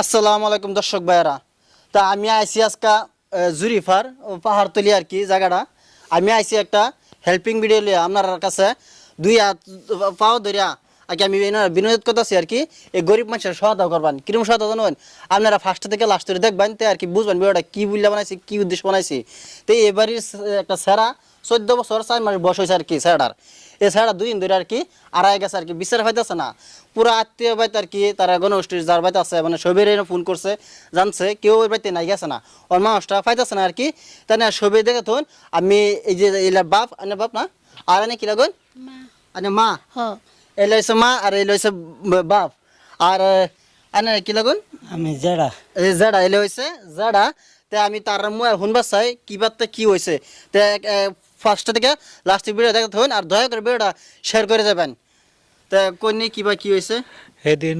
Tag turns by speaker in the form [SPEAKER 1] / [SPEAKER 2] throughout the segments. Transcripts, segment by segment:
[SPEAKER 1] আসসালামু আলাইকুম দর্শক ভাইয়েরা। তা আমি আইসি আজকা জুরিফার পাহাড় পাহাড়তলি আর কি জায়গাটা। আমি আইসি একটা হেল্পিং ভিডিও লিয়া আপনার কাছে দুই হাত, পাও ধরিয়া আগে আমি বিনোদ করতেছি আর কি এই গরিব মানুষের সহায়তা করবেন। কিরম সহায়তা জানবেন আপনারা ফার্স্ট থেকে লাস্ট করে দেখবেন তো আর কি বুঝবেন ভিডিওটা কি বুঝলে বানাইছি কি উদ্দেশ্য বানাইছি। তো এবারই একটা সেরা চোদ্দ বছর চার মাস বয়স হয়েছে আর কি স্যারার এই স্যারা দুই দিন ধরে আর কি আড়াই গেছে আর কি বিচার পাইতেছে না। পুরো আত্মীয় বাইতে আর কি তারা গণগোষ্ঠীর যার বাইতে আছে মানে সবের ফোন করছে জানছে কেউ ওই বাড়িতে নাই গেছে না। ওর মানুষটা পাইতেছে না আর কি তাই না সবে দেখে তখন আমি এই যে এলা বাপ আনে বাপ না? আর এনে কি লাগুন? আনে মা?
[SPEAKER 2] হ
[SPEAKER 1] এলে মা আর এলে হয়েছে বাপ। আর আনে কি লাগুন?
[SPEAKER 3] আমি জেডা।
[SPEAKER 1] এই জাডা এলে হয়েছে জাডা। তে আমি তার মুয়ে শুনবার চাই কিবারটা কি হয়েছে তে ফার্স্ট থেকে লাস্ট ভিডিও দেখতে হন আর দয়া করে ভিডিওটা শেয়ার করে যাবেন। তে কই কিবা কি হয়েছে
[SPEAKER 3] সেদিন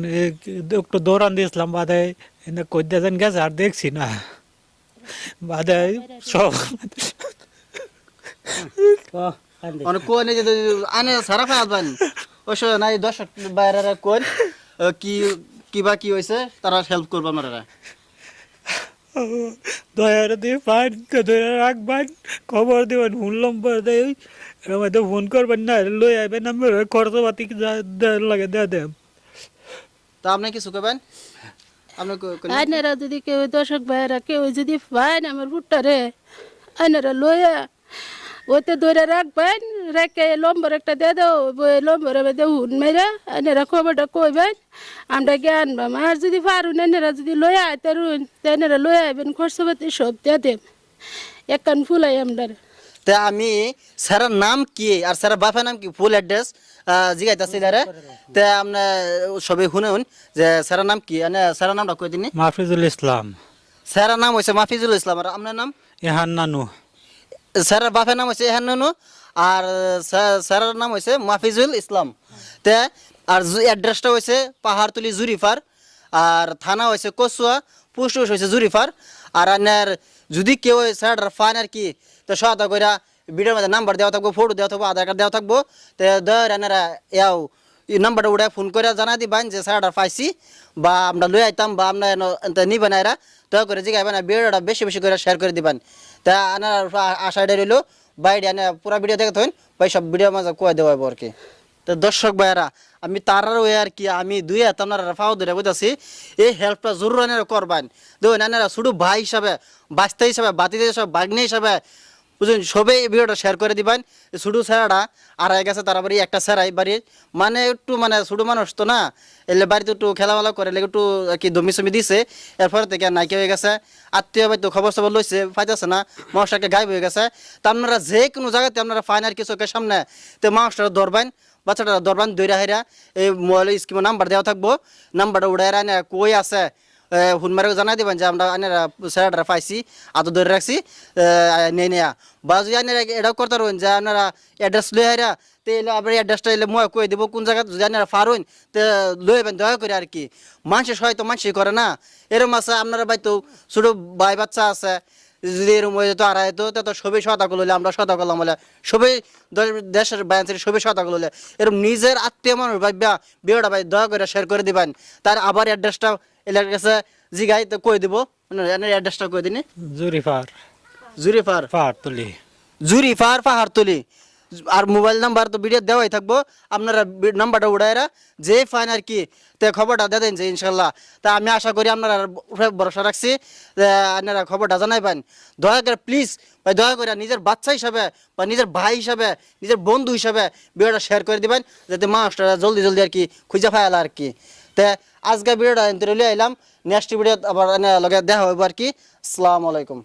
[SPEAKER 3] একটু দৌড়ান দিয়েছিলাম বাদে এনে কদ্যা যেন গেছে আর দেখছি না। বাদে সব
[SPEAKER 1] কোন এই যে আনে সারা ফায়াবেন অবশ্য নাই দর্শক বাইরে কোন কি কিবা কি হয়েছে তারা হেল্প করবে আপনারা
[SPEAKER 3] দয়ার দিয়ে পান দয়া রাখবেন খবর দেবেন ফোন নম্বর দেয় আমাদের ফোন করবেন না লই আইবেন আমার খরচপাতি লাগে দেওয়া দেব।
[SPEAKER 1] তা আপনি কিছু করবেন
[SPEAKER 2] আইনারা যদি কেউ দর্শক ভাইয়েরা কেউ যদি পান আমার ভুট্টারে আইনারা লইয়া ওতে ধরে রাখবেন রেখে লম্বর একটা দিয়ে দাও ওই লম্বরে বেঁধে হুন মেরে আইনারা খবরটা কইবেন। আমরা জ্ঞান পাম আর যদি পারুন এনারা যদি লইয়া আইতারুন তেনারা লইয়া আইবেন খরচপাতি সব দিয়ে দেব। একান ফুলাই আমরা
[SPEAKER 1] তে আমি স্যারের নাম কি আর স্যারের বাপের নাম কি? ফুল অ্যাড্রেস জিগাইতেছি রে তে আপনি সবাই শুনুন যে স্যারের নাম কি? মানে স্যারের নামটা কই দিনি?
[SPEAKER 3] মাহফিজুল ইসলাম।
[SPEAKER 1] স্যারের নাম হয়েছে মাফিজুল ইসলাম। আর আপনার নাম?
[SPEAKER 3] ইহান নানু
[SPEAKER 1] স্যারের বাপের নাম হয়েছে এহান্নু আর, স্যার- স্যারের নাম হয়েছে মাফিজুল ইসলাম। তে, আর অ্যাড্রেসটা হয়েছে পাহাড়তলি জুরিফার, আর থানা হয়েছে কচুয়া পোস্ট অফিস হয়েছে জুরিফার। আর আপনার যদি কেউ স্যার ফান আর কি, তো সহায়তা করে ভিডিওর মধ্যে নাম্বার দেওয়া থাকব ফটো দেওয়া থাকব, আধার কার্ড দেওয়া থাকব, তো ধর আপনারা ইয়াও এই নাম্বারটা উঠে ফোন করে জানাই দিবেন যে স্যারটা পাইছি বা আমরা লই আইতাম, বা আমরা নিবেন এরা দয়া করে জিগাইবেন আর ভিডিওটা বেশি বেশি করে শেয়ার করে দিবেন। তা আনার আশাটা রইল, বাইরে আনে পুরা ভিডিও দেখে হইন ভাই সব ভিডিও মাঝে কয়ে দেওয়া আর কি। তো দর্শক ভাইয়েরা, আমি তারার ওই আর কি, আমি দুই হাত আপনারা ফাও ধরে বুঝাছি এই হেল্পটা জরুর আনারা করবেন। দেখুন, আনারা শুধু ভাই হিসাবে বাস্তা হিসাবে বাতিতে হিসাবে বাগ্নে হিসাবে বুঝলেন? সবাই এই ভিডিওটা শেয়ার করে দিবেন। স্যারাটা আর হয়ে গেছে তারা বাড়ি একটা স্যারাই বাড়ির মানে একটু মানে ছোটো মানুষ তো না, এলে বাড়িতে একটু খেলামেলা করে, এলে একটু কি দমি সমি দিছে, এরপরে থেকে নাইকে হয়ে গেছে, আত্মীয় বাড়িতে খবর সবর লইছে ফাইতেছে না মানুষটাকে গায়েব হয়ে গেছে। তা আপনারা যে কোনো জায়গাতে আপনারা ফাইন আর কি চোখের সামনে, তো মানুষটা ধরবেন বাচ্চাটা ধরবেন, দৈরা হেরা এই মোবাইল স্কিমের নাম্বার দেওয়া থাকব নাম্বারটা উড়াই কই আছে? হুনমারে জানাই দিবেন যে আমরা আনারা স্যারটা পাইছি আদৌ ধরে রাখছি নেই, নেয়া। বা যদি আনারা এটাও করতে পারবেন, যে আপনারা অ্যাড্রেস লই হারা তো এলে আপনার অ্যাড্রেসটা এলে মই কই দেবো, কোন জায়গা যদি আপনারা পারুন তো লইবেন দয়া করে আর কি। মানুষের হয়তো মানুষই করে না। এরম আছে, আপনারা ভাই তো ছোটো ভাই বাচ্চা আছে যদি এরম হয়ে যেত আর হয়তো তো সবই সহায়তা করলে আমরা করলাম বলে। সবই দেশের বাইরে সবই সহায়তা করলে এরকম নিজের আত্মীয় মানুষ ভাববা বিয়েটা ভাই দয়া করে শেয়ার করে দিবেন। তার আবার অ্যাড্রেসটা এলাকার কাছে জিগাই তো কই দিব? অ্যাড্রেসটা কই দিন?
[SPEAKER 3] জুরিফার।
[SPEAKER 1] জুরিফার।
[SPEAKER 3] পাহাড়তলি।
[SPEAKER 1] জুরিফার পাহাড়তলি। আর মোবাইল নাম্বার তো ভিডিও দেওয়াই থাকব। আপনারা নাম্বারটা উড়াইরা যে ফাইন আর কি, তে খবরটা দিয়ে দেন যে ইনশাল্লাহ। তা আমি আশা করি আপনারা ভরসা রাখছি আপনারা খবরটা জানাইবেন দয়া করে প্লিজ ভাই, দয়া করে নিজের বাচ্চা হিসাবে বা নিজের ভাই হিসাবে, নিজের বন্ধু হিসাবে ভিডিওটা শেয়ার করে দিবেন, যাতে মানুষটা জলদি জলদি আর কি খুঁজে পাইল আর কি। তে আজকে ভিডিওটা এনতে এলাম। নেক্সট ভিডিও আবার লগে দেখা হইব আর কি। আসসালামু আলাইকুম।